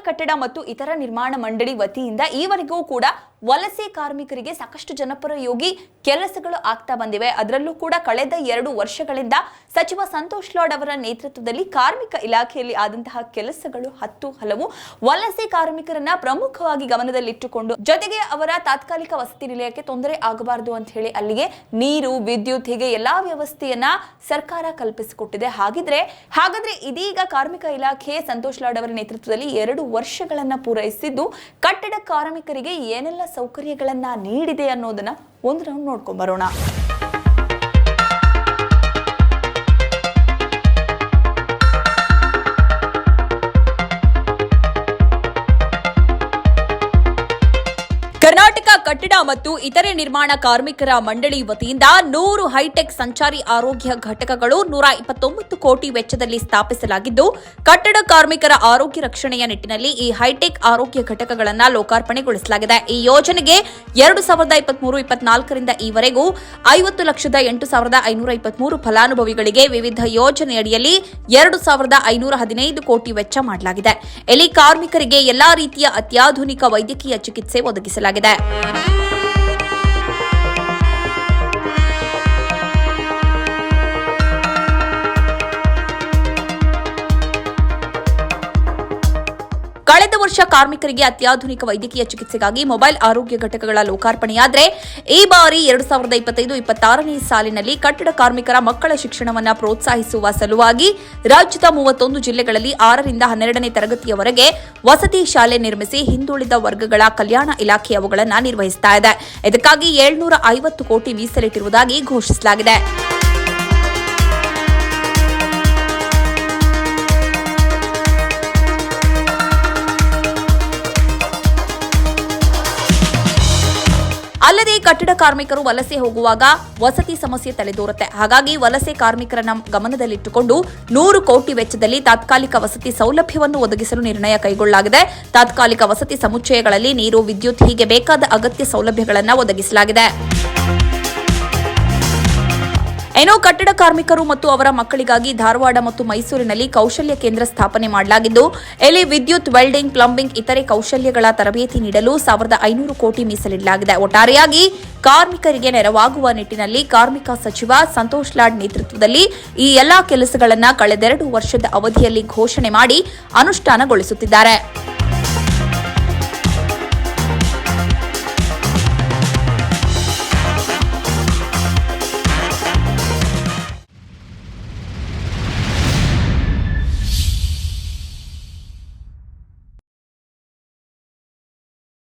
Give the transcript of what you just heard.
ಕಟ್ಟಡ ಮತ್ತು ಇತರ ನಿರ್ಮಾಣ ಮಂಡಳಿ ವತಿಯಿಂದ ಈವರೆಗೂ ಕೂಡ ವಲಸೆ ಕಾರ್ಮಿಕರಿಗೆ ಸಾಕಷ್ಟು ಜನಪರಯೋಗಿ ಕೆಲಸಗಳು ಆಗ್ತಾ ಬಂದಿವೆ. ಅದರಲ್ಲೂ ಕೂಡ ಕಳೆದ ಎರಡು ವರ್ಷಗಳಿಂದ ಸಚಿವ ಸಂತೋಷ್ ಲಾಡ್ ಅವರ ನೇತೃತ್ವದಲ್ಲಿ ಕಾರ್ಮಿಕ ಇಲಾಖೆಯಲ್ಲಿ ಆದಂತಹ ಕೆಲಸಗಳು ಹತ್ತು ಹಲವು. ವಲಸೆ ಕಾರ್ಮಿಕರನ್ನ ಪ್ರಮುಖವಾಗಿ ಗಮನದಲ್ಲಿಟ್ಟುಕೊಂಡು ಜೊತೆಗೆ ಅವರ ತಾತ್ಕಾಲಿಕ ವಸತಿ ನಿಲಯಕ್ಕೆ ತೊಂದರೆ ಆಗಬಾರದು ಅಂತ ಹೇಳಿ ಅಲ್ಲಿಗೆ ನೀರು, ವಿದ್ಯುತ್ ಹೀಗೆ ಎಲ್ಲಾ ವ್ಯವಸ್ಥೆಯನ್ನ ಸರ್ಕಾರ ಕಲ್ಪಿಸಿಕೊಟ್ಟಿದೆ. ಹಾಗಿದ್ರೆ, ಹಾಗಾದ್ರೆ ಇದೀಗ ಕಾರ್ಮಿಕ ಇಲಾಖೆ ಸಂತೋಷ್ ಲಾಡ್ ಅವರ ನೇತೃತ್ವದಲ್ಲಿ ಎರಡು ವರ್ಷಗಳನ್ನ ಪೂರೈಸಿದ್ದು, ಕಟ್ಟಡ ಕಾರ್ಮಿಕರಿಗೆ ಏನೆಲ್ಲ ಸೌಕರ್ಯಗಳನ್ನ ನೀಡಿದೆ ಅನ್ನೋದನ್ನ ಒಂದು ರೌಂಡ್ ನೋಡ್ಕೊಂಡ್ ಬರೋಣ. ಕಟ್ಟಡ ಮತ್ತು ಇತರೆ ನಿರ್ಮಾಣ ಕಾರ್ಮಿಕರ ಮಂಡಳಿ ವತಿಯಿಂದ ನೂರು ಹೈಟೆಕ್ ಸಂಚಾರಿ ಆರೋಗ್ಯ ಘಟಕಗಳು ನೂರ ಇಪ್ಪತ್ತೊಂಬತ್ತು ಕೋಟಿ ವೆಚ್ಚದಲ್ಲಿ ಸ್ಥಾಪಿಸಲಾಗಿದ್ದು, ಕಟ್ಟಡ ಕಾರ್ಮಿಕರ ಆರೋಗ್ಯ ರಕ್ಷಣೆಯ ನಿಟ್ಟಿನಲ್ಲಿ ಈ ಹೈಟೆಕ್ ಆರೋಗ್ಯ ಘಟಕಗಳನ್ನು ಲೋಕಾರ್ಪಣೆಗೊಳಿಸಲಾಗಿದೆ. ಈ ಯೋಜನೆಗೆ ಎರಡು ಸಾವಿರದ ಇಪ್ಪತ್ಮೂರು ಇಪ್ಪತ್ನಾಲ್ಕರಿಂದ ಈವರೆಗೂ ಐವತ್ತು ಲಕ್ಷದ ಎಂಟು ಸಾವಿರದ ಐನೂರ ಇಪ್ಪತ್ಮೂರು ಫಲಾನುಭವಿಗಳಿಗೆ ವಿವಿಧ ಯೋಜನೆಯಡಿಯಲ್ಲಿ ಎರಡು ಸಾವಿರದ ಐನೂರ ಹದಿನೈದು ಕೋಟಿ ವೆಚ್ಚ ಮಾಡಲಾಗಿದೆ. ಇಲ್ಲಿ ಕಾರ್ಮಿಕರಿಗೆ ಎಲ್ಲಾ ರೀತಿಯ ಅತ್ಯಾಧುನಿಕ ವೈದ್ಯಕೀಯ ಚಿಕಿತ್ಸೆ ಒದಗಿಸಲಾಗಿದೆ. ಕಳೆದ ವರ್ಷ ಕಾರ್ಮಿಕರಿಗೆ ಅತ್ಯಾಧುನಿಕ ವೈದ್ಯಕೀಯ ಚಿಕಿತ್ಸೆಗಾಗಿ ಮೊಬೈಲ್ ಆರೋಗ್ಯ ಘಟಕಗಳ ಲೋಕಾರ್ಪಣೆಯಾದರೆ, ಈ ಬಾರಿ ಎರಡು ಸಾವಿರದ ಇಪ್ಪತ್ತೈದು ಇಪ್ಪತ್ತಾರನೇ ಸಾಲಿನಲ್ಲಿ ಕಟ್ಟಡ ಕಾರ್ಮಿಕರ ಮಕ್ಕಳ ಶಿಕ್ಷಣವನ್ನು ಪ್ರೋತ್ಸಾಹಿಸುವ ಸಲುವಾಗಿ ರಾಜ್ಯದ ಮೂವತ್ತೊಂದು ಜಿಲ್ಲೆಗಳಲ್ಲಿ ಆರರಿಂದ ಹನ್ನೆರಡನೇ ತರಗತಿಯವರೆಗೆ ವಸತಿ ಶಾಲೆ ನಿರ್ಮಿಸಿ ಹಿಂದುಳಿದ ವರ್ಗಗಳ ಕಲ್ಯಾಣ ಇಲಾಖೆ ಅವುಗಳನ್ನು ನಿರ್ವಹಿಸುತ್ತಿದೆ ಇದಕ್ಕಾಗಿ ಏಳ್ನೂರ ಐವತ್ತು ಕೋಟಿ ಮೀಸಲಿಟ್ಟಿರುವುದಾಗಿ ಘೋಷಿಸಲಾಗಿದೆ. ಅಲ್ಲದೆ ಕಟ್ಟಡ ಕಾರ್ಮಿಕರು ವಲಸೆ ಹೋಗುವಾಗ ವಸತಿ ಸಮಸ್ಯೆ ತಲೆದೋರುತ್ತೆ. ಹಾಗಾಗಿ ವಲಸೆ ಕಾರ್ಮಿಕರನ್ನ ಗಮನದಲ್ಲಿಟ್ಟುಕೊಂಡು ನೂರು ಕೋಟಿ ವೆಚ್ಚದಲ್ಲಿ ತಾತ್ಕಾಲಿಕ ವಸತಿ ಸೌಲಭ್ಯವನ್ನು ಒದಗಿಸಲು ನಿರ್ಣಯ ಕೈಗೊಳ್ಳಲಾಗಿದೆ. ತಾತ್ಕಾಲಿಕ ವಸತಿ ಸಮುಚ್ಚಯಗಳಲ್ಲಿ ನೀರು, ವಿದ್ಯುತ್ ಹೀಗೆ ಬೇಕಾದ ಅಗತ್ಯ ಸೌಲಭ್ಯಗಳನ್ನು ಒದಗಿಸಲಾಗಿದೆ. ಏನೋ ಕಟ್ಟಡ ಕಾರ್ಮಿಕರು ಮತ್ತು ಅವರ ಮಕ್ಕಳಿಗಾಗಿ ಧಾರವಾಡ ಮತ್ತು ಮೈಸೂರಿನಲ್ಲಿ ಕೌಶಲ್ಯ ಕೇಂದ್ರ ಸ್ಥಾಪನೆ ಮಾಡಲಾಗಿದ್ದು ಇಲ್ಲಿ ವಿದ್ಯುತ್, ವೆಲ್ಡಿಂಗ್, ಪ್ಲಂಬಿಂಗ್ ಇತರೆ ಕೌಶಲ್ಯಗಳ ತರಬೇತಿ ನೀಡಲು ಸಾವಿರದ ಐನೂರು ಕೋಟಿ ಮೀಸಲಿಡಲಾಗಿದೆ. ಒಟ್ಟಾರೆಯಾಗಿ ಕಾರ್ಮಿಕರಿಗೆ ನೆರವಾಗುವ ನಿಟ್ಟಿನಲ್ಲಿ ಕಾರ್ಮಿಕ ಸಚಿವ ಸಂತೋಷ್ ಲಾಡ್ ನೇತೃತ್ವದಲ್ಲಿ ಈ ಎಲ್ಲಾ ಕೆಲಸಗಳನ್ನು ಕಳೆದೆರಡು ವರ್ಷದ ಅವಧಿಯಲ್ಲಿ ಘೋಷಣೆ ಮಾಡಿ ಅನುಷ್ಠಾನಗೊಳಿಸುತ್ತಿದ್ದಾರೆ.